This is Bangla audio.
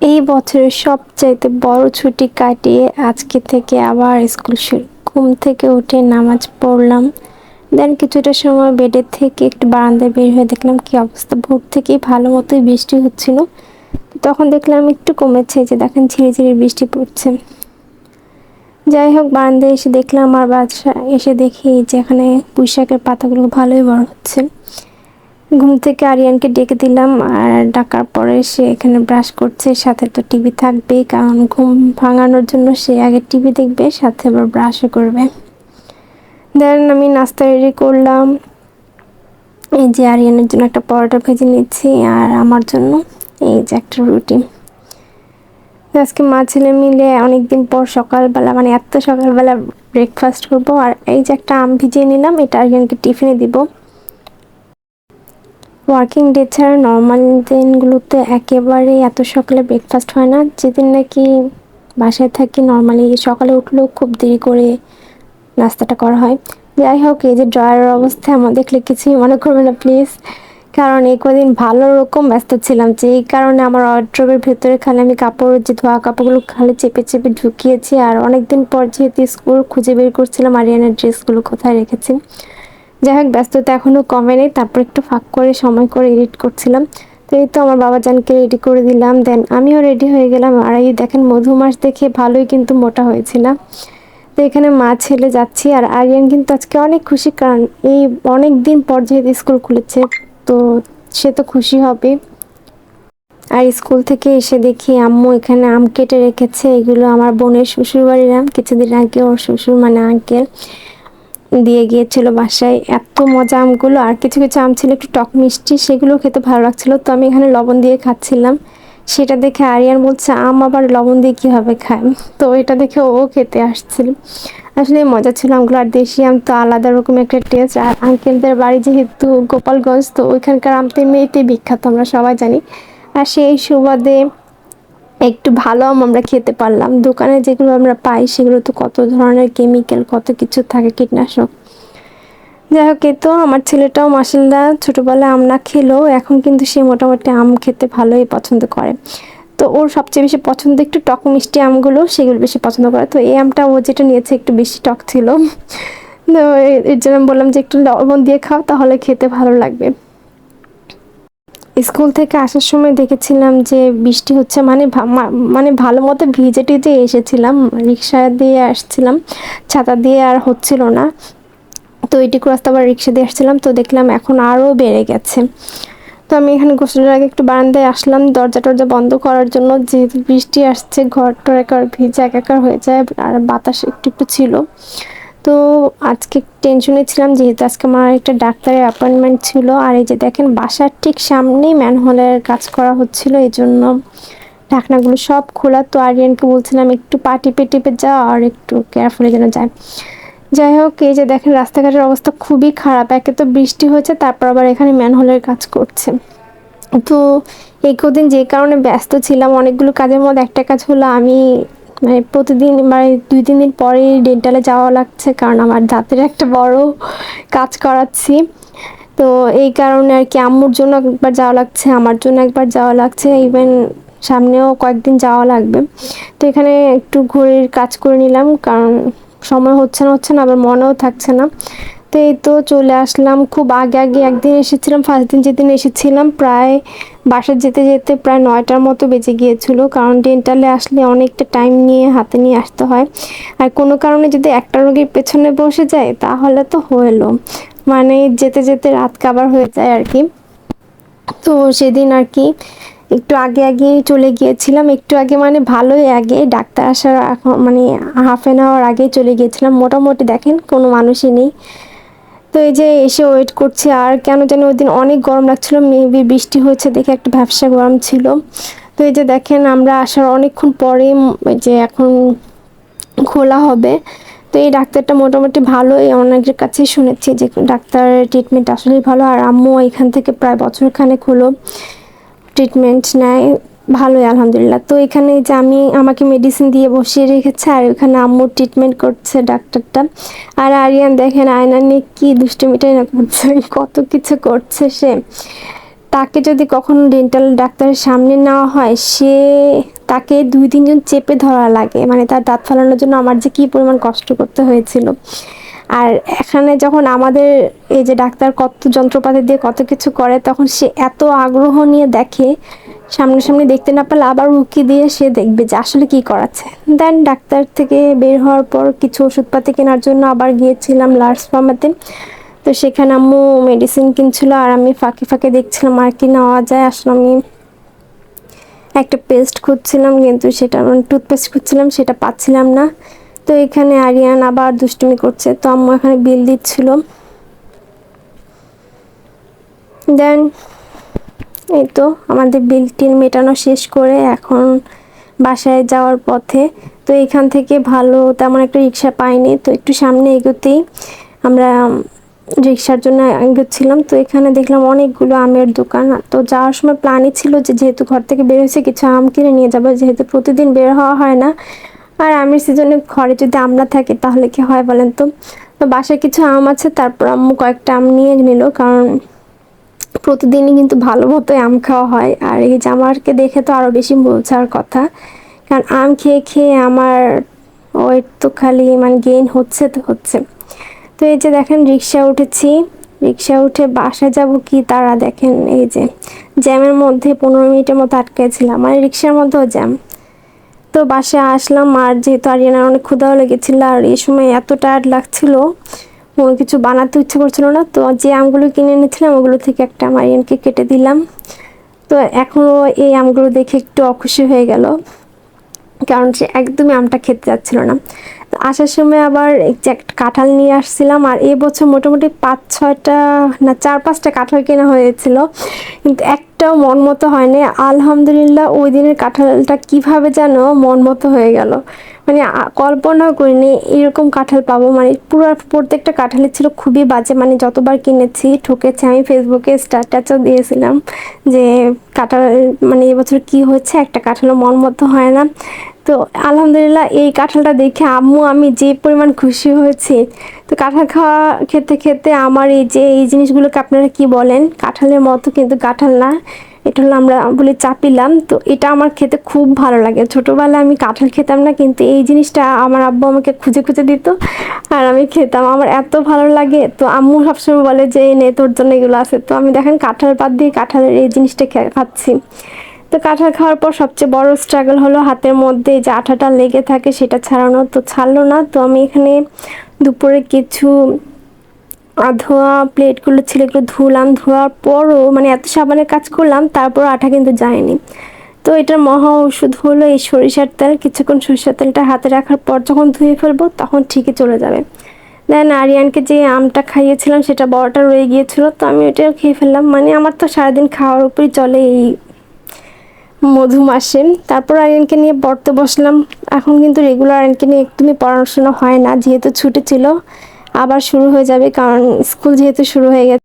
এই বছরের সবচাইতে বড় ছুটি কাটিয়ে আজকে থেকে আবার স্কুল শুরু। ঘুম থেকে উঠে নামাজ পড়লাম। দেন কিছুটা সময় বেডের থেকে একটু বারান্দায় বের হয়ে দেখলাম কি অবস্থা। ভোর থেকেই ভালো মতোই বৃষ্টি হচ্ছিল। তখন দেখলাম একটু কমেছে যে দেখেন ঝিরি ঝিরি বৃষ্টি পড়ছে। যাই হোক, বারান্দায় এসে দেখলাম আমার বাসা এসে দেখি যে এখানে পুঁইশাকের পাতাগুলো ভালোই বড় হচ্ছে। ঘুম থেকে আরিয়ানকে ডেকে দিলাম আর ডাকার পরে সে এখানে ব্রাশ করছে, সাথে তো টিভি থাকবেই কারণ ঘুম ভাঙানোর জন্য সে আগে টিভি দেখবে, সাথে আবার ব্রাশও করবে। দেন আমি নাস্তা রেডি করলাম। এই যে আরিয়ানের জন্য একটা পরোটা ভেজে নিচ্ছি আর আমার জন্য এই যে একটা রুটি। আজকে মা ছেলে মিলে অনেকদিন পর সকালবেলা মানে এত সকালবেলা ব্রেকফাস্ট করব আর এই যে একটা আম ভিজিয়ে নিলাম, এটা আরিয়ানকে টিফিনে দিব। ওয়ার্কিং ডে ছাড়া নর্মাল দিনগুলোতে একেবারে এত সকালে ব্রেকফাস্ট হয় না। যেদিন নাকি বাসায় থাকি নর্মালি সকালে উঠলেও খুব দেরি করে নাস্তাটা করা হয়। যাই হোক, এই যে ড্রয়ারের অবস্থা, আমার দেখলে কিছুই মনে করবে না প্লিজ কারণ এই কদিন ভালো রকম ব্যস্ত ছিলাম যে এই কারণে আমার ওয়ার্ড্রোবের ভেতরে খালি আমি কাপড়, যে ধোয়া কাপড়গুলো খালি চেপে চেপে ঢুকিয়েছি, আর অনেকদিন পর যেহেতু স্কুল খুঁজে বের করছিলাম, আরিয়ানের ড্রেসগুলো কোথায় রেখেছি যাই হোক, ব্যস্ততা এখনও কমে নেই তারপর একটু ফাঁক করে সময় করে এডিট করছিলাম। তো এই তো আমার বাবা জানকে রেডি করে দিলাম। দেন আমিও রেডি হয়ে গেলাম। আর এই দেখেন মধু মধুমাস দেখে ভালোই কিন্তু মোটা হয়েছিলাম। তো এখানে মা ছেলে যাচ্ছি। আর আরিয়ান কিন্তু আজকে অনেক খুশি, কারণ এই অনেক দিন পর যেহেতু স্কুল খুলেছে, তো সে তো খুশি হবে। আর স্কুল থেকে এসে দেখি আম্মু এখানে আম কেটে রেখেছে। এগুলো আমার বোনের শ্বশুরবাড়ির আম। কিছুদিন আগে ওর শ্বশুর মানে আঙ্কেল দিয়ে গিয়েছিল বাসায়। এত মজা আমগুলো, আর কিছু কিছু আম ছিল একটু টক মিষ্টি সেগুলো খেতে ভালো লাগছিল। তো আমি এখানে লবণ দিয়ে খাচ্ছিলাম। সেটা দেখে আরিয়ান বলছে, আম আবার লবণ দিয়ে কীভাবে খায়? তো এটা দেখে ও খেতে আসছিল। আসলে মজা ছিল আমগুলো, আর দেশি আম তো আলাদা রকম একটা টেস্ট আর আঙ্কেলদের বাড়ি যেহেতু গোপালগঞ্জ, তো ওইখানকার আম তো এমনিতেই বিখ্যাত, আমরা সবাই জানি। আর সেই সুবাদে একটু ভালো আম আমরা খেতে পারলাম। দোকানে যেগুলো আমরা পাই, সেগুলো তো কত ধরনের কেমিক্যাল কত কিছু থাকে কীটনাশক। যাই হোক তো আমার ছেলেটাও মাসিলদা ছোটোবেলায় আম না খেলেও এখন কিন্তু সে মোটামুটি আম খেতে ভালোই পছন্দ করে। তো ওর সবচেয়ে বেশি পছন্দ একটু টক মিষ্টি আমগুলো, সেগুলো বেশি পছন্দ করে। তো এই আমটা ও যেটা নিয়েছে একটু বেশি টক ছিল। তো এর জন্য বললাম যে একটু লবণ দিয়ে খাও, তাহলে খেতে ভালো লাগবে। স্কুল থেকে আসার সময় দেখেছিলাম যে বৃষ্টি হচ্ছে মানে মানে ভালো মতো ভিজে টিজে এসেছিলাম রিক্সা দিয়ে আসছিলাম, ছাতা দিয়ে আর হচ্ছিল না। তো এইটুকু রাস্তা আবার রিক্সা দিয়ে আসছিলাম, তো দেখলাম এখন আরও বেড়ে গেছে। তো আমি এখানে গোসলের আগে একটু বারান্দায় আসলাম, দরজা টরজা বন্ধ করার জন্য, যেহেতু বৃষ্টি আসছে, ঘর টর একার ভিজে একাকার হয়ে যায়, আর বাতাস একটু একটু ছিল। তো আজকে টেনশনে ছিলাম যেহেতু আজকে আমার একটা ডাক্তারের অ্যাপয়েন্টমেন্ট ছিল। আর এই যে দেখেন, বাসার ঠিক সামনেই ম্যানহোলের কাজ করা হচ্ছিল, এই জন্য ঢাকনাগুলো সব খোলা। তো আরিয়ানকে বলছিলাম, একটু পা টিপে টিপে যাও আর একটু কেয়ারফুলি যেন যায়। যাই হোক, এই যে দেখেন, রাস্তাঘাটের অবস্থা খুবই খারাপ। একে তো বৃষ্টি হয়েছে, তারপর আবার এখানে ম্যানহোলের কাজ করছে। তো এই কদিন যে কারণে ব্যস্ত ছিলাম, অনেকগুলো কাজের মধ্যে একটা কাজ হলো, আমি মানে প্রতিদিন মানে দুই, তিন দিন পরেই ডেন্টালে যাওয়া লাগছে, কারণ আমার দাঁতের একটা বড় কাজ করাচ্ছি। তো এই কারণে আর কি আম্মুর জন্য একবার যাওয়া লাগছে, আমার জন্য একবার যাওয়া লাগছে ইভেন সামনেও কয়েকদিন যাওয়া লাগবে। তো এখানে একটু ঘড়ির কাজ করে নিলাম, কারণ সময় হচ্ছে না হচ্ছে না, আবার মনেও থাকছে না। তো এই তো চলে আসলাম। খুব আগে আগে একদিন এসেছিলাম, ফার্স্ট দিন যেদিন এসেছিলাম, প্রায় বাসা যেতে যেতে প্রায় নয়টার মতো বেজে গিয়েছিল। কারণ ডেন্টালে আসলে অনেকটা টাইম নিয়ে হাতে নিয়ে আসতে হয়। আর কোনো কারণে যদি একটা রোগীর পেছনে বসে যায়, তাহলে তো হলো। মানে যেতে যেতে রাত কাবার হয়ে যায় আর কি। তো সেদিন আর কি একটু আগে আগে চলে গিয়েছিলাম। একটু আগে মানে ভালোই আগে। ডাক্তার আসার মানে হাফ অ্যান আওয়ার আগে চলে গিয়েছিলাম। মোটামুটি দেখেন কোনো মানুষই নেই। তো এই যে এসে ওয়েট করছি, আর কেন যেন ওই দিন অনেক গরম লাগছিল মেবি বৃষ্টি হয়েছে দেখে একটা ব্যবসা গরম ছিল। তো এই যে দেখেন, আমরা আসার অনেকক্ষণ পরে যে এখন খোলা হবে। তো এই ডাক্তারটা মোটামুটি ভালোই অনেকের কাছেই শুনেছি যে ডাক্তার ট্রিটমেন্ট আসলেই ভালো। আর আম্মু এখান থেকে প্রায় বছরখানেক হলো ট্রিটমেন্ট নেয়। ভালোই, আলহামদুলিল্লাহ। তো এখানে যে আমি আমাকে মেডিসিন দিয়ে বসিয়ে রেখেছে, আর ওখানে আম্মুর ট্রিটমেন্ট করছে ডাক্তারটা। আর আরিয়ান দেখেন আয়না নিয়ে কী দুষ্টুমিটাই না করছে কত কিছু করছে সে। তাকে যদি কখনো ডেন্টাল ডাক্তারের সামনে নেওয়া হয়, সে তাকে দুই, তিনজন চেপে ধরা লাগে। মানে তার দাঁত ফেলানোর জন্য আমার যে কী পরিমাণ কষ্ট করতে হয়েছিল। আর এখানে যখন আমাদের এই যে ডাক্তার কত যন্ত্রপাতি দিয়ে কত কিছু করে, তখন সে এত আগ্রহ নিয়ে দেখে সামনাসামনি দেখতে না পেলে আবার উকি দিয়ে সে দেখবে যে আসলে কি করাচ্ছে। দেন ডাক্তার থেকে বের হওয়ার পর কিছু ওষুধপাতি কেনার জন্য আবার গিয়েছিলাম লার্জ ফার্মাতে তো সেখানে আম্মু মেডিসিন কিনছিল আর আমি ফাঁকে ফাঁকে দেখছিলাম আর কি নেওয়া যায়। আসলে আমি একটা পেস্ট খুঁজছিলাম কিন্তু সেটা টুথপেস্ট খুঁজছিলাম, সেটা পাচ্ছিলাম না। তো এখানে আরিয়ান আবার দুষ্টুমি করছে। তো আম্মু এখানে বিল দিচ্ছিল। দেন এই তো আমাদের বিল টিল মেটানো শেষ করে এখন বাসায় যাওয়ার পথে। তো এখান থেকে ভালো তেমন একটা রিক্সা পাইনি। তো একটু সামনে এগোতেই আমরা রিক্সার জন্য এগোচ্ছিলাম। তো এখানে দেখলাম অনেকগুলো আমের দোকান। তো যাওয়ার সময় প্ল্যানই ছিল যে যেহেতু ঘর থেকে বের হয়েছে, কিছু আম কিনে নিয়ে যাব। যেহেতু প্রতিদিন বের হওয়া হয় না। আর আমের সিজনে ঘরে যদি আম না থাকে, তাহলে কি হয় বলেন তো? তো বাসায় কিছু আম আছে, তারপর আম্মু কয়েকটা আম নিয়ে নিল। কারণ প্রতিদিনই কিন্তু ভালো মতোই আম খাওয়া হয়। আর এই জামারকে দেখে তো আরও বেশি বোঝার কথা। কারণ আম খেয়ে খেয়ে আমার ওয়েট তো খালি মানে গেইন হচ্ছে তো হচ্ছে। তো এই যে দেখেন রিক্সা উঠেছি। রিক্সা উঠে বাসা যাব কি তারা দেখেন এই যে জ্যামের মধ্যে পনেরো মিনিটের মতো আটকেছিলাম। মানে রিক্সার মধ্যেও জ্যাম। তো বাসায় আসলাম আর যেহেতু আরিয়ানার অনেক ক্ষুধাও লেগেছিল, আর এই সময় এত টায়ার্ড লাগছিল কিছু বানাতে ইচ্ছে করছিল না। তো যে আমগুলো কিনে এনেছিলাম, ওগুলো থেকে একটা আমার আরিয়ানকে কেটে দিলাম। তো এখনও এই আমগুলো দেখে একটু অখুশি হয়ে গেল। কারণ সে একদমই আমটা খেতে যাচ্ছিল না। তো আসার সময় আবার একটা কাঁঠাল নিয়ে আসছিলাম, আর এই বছর মোটামুটি পাঁচ ছয়টা না চার পাঁচটা কাঁঠাল কেনা হয়েছিল। কিন্তু একটাও মন মতো হয়নি। আলহামদুলিল্লাহ ওই দিনের কাঁঠালটা কীভাবে যেন মন মতো হয়ে গেল। মানে কল্পনাও করিনি এরকম কাঁঠাল পাবো। মানে পুরো প্রত্যেকটা কাঁঠালের ছিল খুবই বাজে। মানে যতবার কিনেছি, ঠকেছে, আমি ফেসবুকে স্ট্যাটাসও দিয়েছিলাম যে কাঁঠাল মানে এবছর কি হচ্ছে একটা কাঁঠালও মন মতো হয় না। তো আলহামদুলিল্লাহ এই কাঁঠালটা দেখে আম্মু, আমি যে পরিমাণ খুশি হয়েছি। তো কাঁঠাল খাওয়া খেতে খেতে আমার এই যে, এই জিনিসগুলোকে আপনারা কি বলেন? কাঁঠালের মতো কিন্তু কাঁঠাল না। এটা হলো আমরা বলি চাপিলাম। তো এটা আমার খেতে খুব ভালো লাগে। ছোটোবেলায় আমি কাঁঠাল খেতাম না, কিন্তু এই জিনিসটা আমার আব্বু আমাকে খুঁজে খুঁজে দিত আর আমি খেতাম। আমার এত ভালো লাগে। তো আম্মু সবসময় বলে যে নে, তোর জন্য এগুলো আছে। তো আমি দেখেন কাঁঠাল পাত দিয়ে কাঁঠালের এই জিনিসটা খাচ্ছি। তো কাঁঠাল খাওয়ার পর সবচেয়ে বড় স্ট্রাগল হলো হাতের মধ্যে যে আঠাটা লেগে থাকে সেটা ছাড়ানো। তো ছাড়লো না। তো আমি এখানে দুপুরে কিছু ধোয়া প্লেটগুলো ছিল এগুলো ধুলাম, ধোয়ার পরও মানে এত সাবানের কাজ করলাম, তারপর আঠা কিন্তু যায়নি। তো এটার মহা ওষুধ হলো এই সরিষার তেল, কিছুক্ষণ সরিষার তেলটা হাতে রাখার পর যখন ধুয়ে ফেলব তখন ঠিকই চলে যাবে। দেন আরিয়ানকে যে আমটা খাইয়েছিলাম সেটা বড়টা রয়ে গিয়েছিল, তো আমি ওটাও খেয়ে ফেললাম। মানে আমার তো সারাদিন খাওয়ার উপরই চলে এই মধু মাসে। তারপর আরিয়ানকে নিয়ে পড়তে বসলাম। এখন কিন্তু রেগুলার আরিয়ানকে নিয়ে একদমই পড়াশোনা হয় না, যেহেতু ছুটি ছিল। আবার শুরু হয়ে যাবে কারণ স্কুল যেহেতু শুরু হয়ে গেছে।